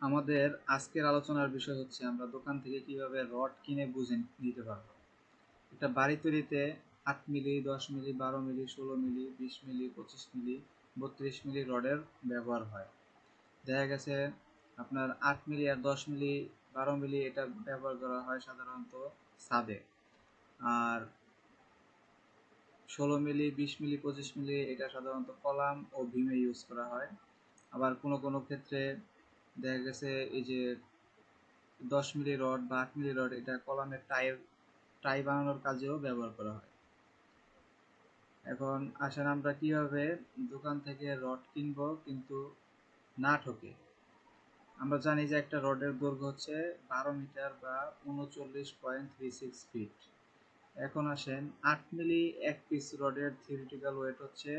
আমাদের আজকের আলোচনার বিষয় হচ্ছে আমরা দোকান থেকে কীভাবে রড কিনে বুঝে নিতে পারব। এটা বাড়ি তৈরিতে আট মিলি, দশ মিলি, বারো মিলি, ষোলো মিলি, বিশ মিলি, পঁচিশ মিলি, বত্রিশ মিলি রডের ব্যবহার হয়। দেখা গেছে আপনার আট মিলি আর দশ মিলি, বারো মিলি এটা ব্যবহার করা হয় সাধারণত সাদে আর ষোলো মিলি, বিশ মিলি, পঁচিশ মিলি এটা সাধারণত কলাম ও ভীমে ইউজ করা হয়। আবার কোনো কোনো ক্ষেত্রে দেখা গেছে এই যে দশ মিলি রড বা আট মিলি রড, এটা কলামের টাইর টাই বানানোর কাজেও ব্যবহার করা হয়। এখন আসেন আমরা কীভাবে দোকান থেকে রড কিনবো কিন্তু না ঠকে। আমরা জানি যে একটা রডের দৈর্ঘ্য হচ্ছে বারো মিটার বা উনচল্লিশ পয়েন্ট থ্রি সিক্স ফিট। এখন আসেন আট মিলি এক পিস রডের থিওরিটিক্যাল ওয়েট হচ্ছে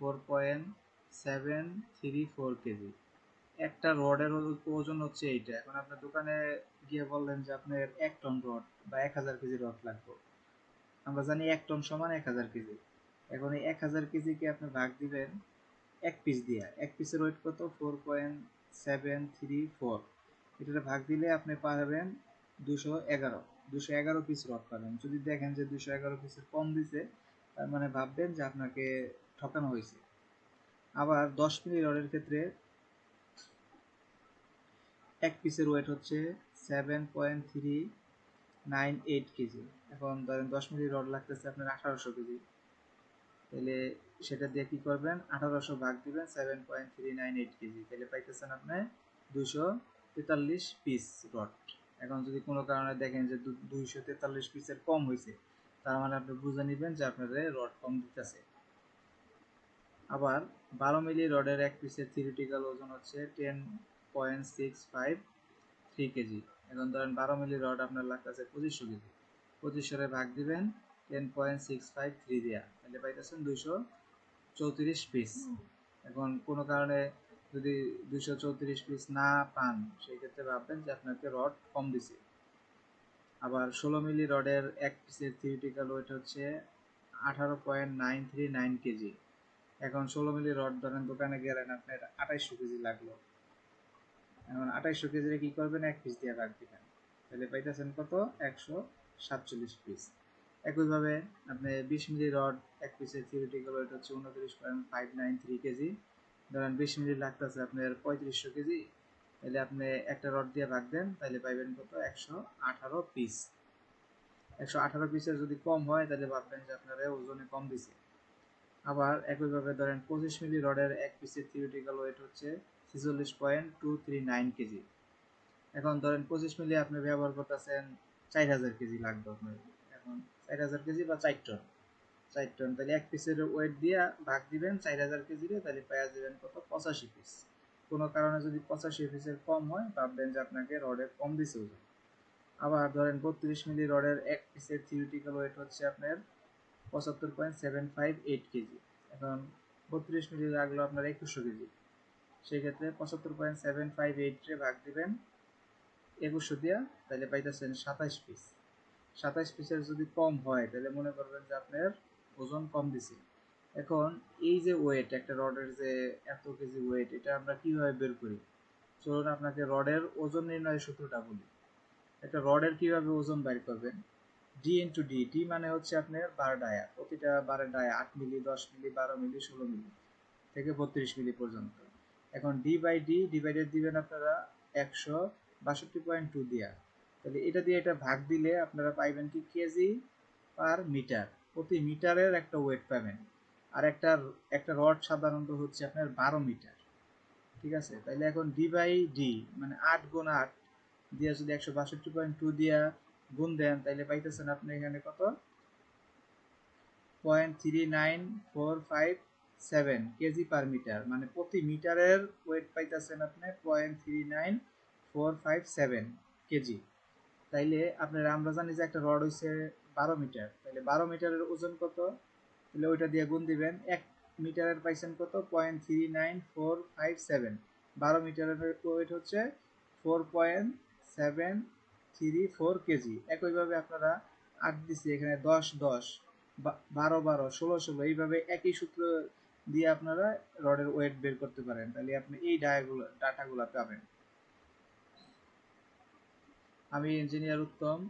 four point seven three four kg. একটা রডের ওজন হচ্ছে এইটা। এখন আপনার দোকানে গিয়ে বললেন যে আপনার এক টন রড বা এক হাজার কেজি রড লাগবে। আমরা জানি এক টন সমান এক হাজার কেজি। এখন এই এক হাজার কেজিকে আপনি ভাগ দিবেন এক পিস দিয়ে। এক পিসের ওয়েট কত? Four point seven three four এটা ভাগ দিলে আপনি পাবেন দুশো এগারো। দুশো এগারো পিস রড পাবেন। যদি দেখেন যে দুশো এগারো পিসের কম দিছে, তার মানে ভাববেন যে আপনাকে ঠকানো হয়েছে। আবার দশ মিলি রডের ক্ষেত্রে এক পিসের ওয়েট হচ্ছে seven point three nine eight kg. এখন ধরেন দশ মিলি রড লাগতেছে আপনার আঠারোশো কেজি। তাহলে সেটা দিয়ে কি করবেন? আঠারোশো ভাগ দিবেন seven point three nine eight kg. তাহলে পাইতেছেন আপনি দুশো তেতাল্লিশ পিস রড এখন যদি কোনো কারণে দেখেন যে দুইশো তেতাল্লিশ পিসের কম হয়েছে তার মানে আপনি বুঝে নেবেন যে আপনাদের রড কম দিতেছে। আবার বারো মিলি রডের এক পিসের থিওরিটিক্যাল ওজন হচ্ছে ten point six five three kg. এখন ধরেন বারো মিলি রড আপনার পঁচিশশো কেজি। পঁচিশশোরে ভাগ দিবেন ten point six five three দেওয়া তাহলে পাইতেছেন দুইশো চৌত্রিশ পিস। এখন কোনো কারণে যদি দুইশো চৌত্রিশ পিস না পান, সেই ক্ষেত্রে ভাববেন যে আপনাকে রড কম দিছে। আবার ষোলো মিলি রডের এক পিসের থিওরিটিক্যাল ওয়েট হচ্ছে আঠারো point nine three nine kg. এখন ষোলো মিলি রড ধরেন দোকানে গেলেন, আপনার আঠাইশশো কেজি লাগল। এখন আঠাইশশো কেজির কি করবেন? এক পিস দিয়ে ভাগ দিবেন। তাহলে পাইতেছেন কত? একশো সাতচল্লিশ পিস একইভাবে আপনি বিশ মিলি রড, এক পিসের থিওরিটিক্যাল ওয়েট হচ্ছে উনত্রিশ point five nine three kg. ধরেন বিশ মিলি লাগতেছে আপনার পঁয়ত্রিশশো কেজি। তাহলে আপনি একটা রড দিয়ে ভাগ দেন, তাহলে পাইবেন কত? একশো আঠারো পিস একশো আঠারো পিসের যদি কম হয়, তাহলে ভাববেন যে আপনার ওজনে কম দিছে। আবার একইভাবে ধরেন পঁচিশ মিলি রডের এক পিসের থিওরিটিক্যাল ওয়েট হচ্ছে ছেচল্লিশ point two three nine kg. এখন ধরেন পঁচিশ মিলি আপনি ব্যবহার করতেছেন চার হাজার কেজি লাগবে আপনার। এখন চার হাজার কেজি বা চার টন। চার টন, তাহলে এক পিসের ওয়েট দিয়ে ভাগ দিবেন চার হাজার কেজিরে তাহলে পেঁয়াজ দিবেন কত? পঁচাশি পিস কোনো কারণে যদি পঁচাশি পিসের কম হয়, ভাববেন যে আপনাকে রডের কম দিছে ওজন আবার ধরেন বত্রিশ মিলি রডের এক পিসের থিওরিটিক্যাল ওয়েট হচ্ছে আপনার পঁচাত্তর point seven five eight kg. এখন বত্রিশ মিলি লাগল আপনার একুশশো কেজি। সেক্ষেত্রে পঁচাত্তর পয়েন্ট সেভেন ফাইভ এইটে ভাগ দিবেন একুশশো দিয়া তাহলে পাইতেছেন সাতাইশ পিস। সাতাইশ পিসের যদি কম হয় তাহলে মনে করবেন যে আপনার ওজন কম দিছে। এখন এই যে ওয়েট একটা রডের যে এত কেজি ওয়েট এটা আমরা কীভাবে বের করি? চলুন আপনাকে রডের ওজন নির্ণয়ের সূত্রটা বলি। একটা রডের কীভাবে ওজন বের করবেন? ডি ইন্টু ডি ডি মানে হচ্ছে আপনার বার ডায়া প্রতিটা বারের ডায়া আট মিলি, দশ মিলি, বারো মিলি, ষোলো মিলি থেকে বত্রিশ মিলি পর্যন্ত। এখন ডি বাই ডি ডিভাইডেড দিবেন আপনারা একশো বাষট্টি পয়েন্ট টু দিয়া। তাহলে এটা দিয়ে এটা ভাগ দিলে আপনারা পাইবেন কি কেজি পার মিটার প্রতি মিটারের একটা ওয়েট পাবেন। আর একটা একটা রড সাধারণত হচ্ছে আপনার বারো মিটার ঠিক আছে? তাহলে এখন ডি বাই ডি মানে আট গুণ আট দিয়ে যদি একশো বাষট্টি পয়েন্ট টু দিয়া গুণ দেন, তাহলে পাইতেছেন আপনি এখানে কত? Point three nine four five seven kg per metre মানে প্রতি মিটারের ওয়েট পাইতেছেন আপনি point three nine four five seven kg তাইলে আপনার আমরা জানি যে একটা রড হয়েছে বারো মিটার তাহলে বারো মিটারের ওজন কত? তাহলে ওইটা দিয়ে গুণ দিবেন, এক মিটারের পাইছেন কত? Point three nine four five seven বারো মিটারের ওয়েট হচ্ছে four point seven three four kg একইভাবে আপনারা আট দিচ্ছি এখানে দশ দশ বারো বারো, ষোলো ষোলো, এইভাবে একই সূত্র দিয়ে আপনারা রডের ওয়েট বের করতে পারেন। তাহলে আপনি এই ডায়াগুলো, ডাটাগুলো পাবেন। আমি ইঞ্জিনিয়ার উত্তম।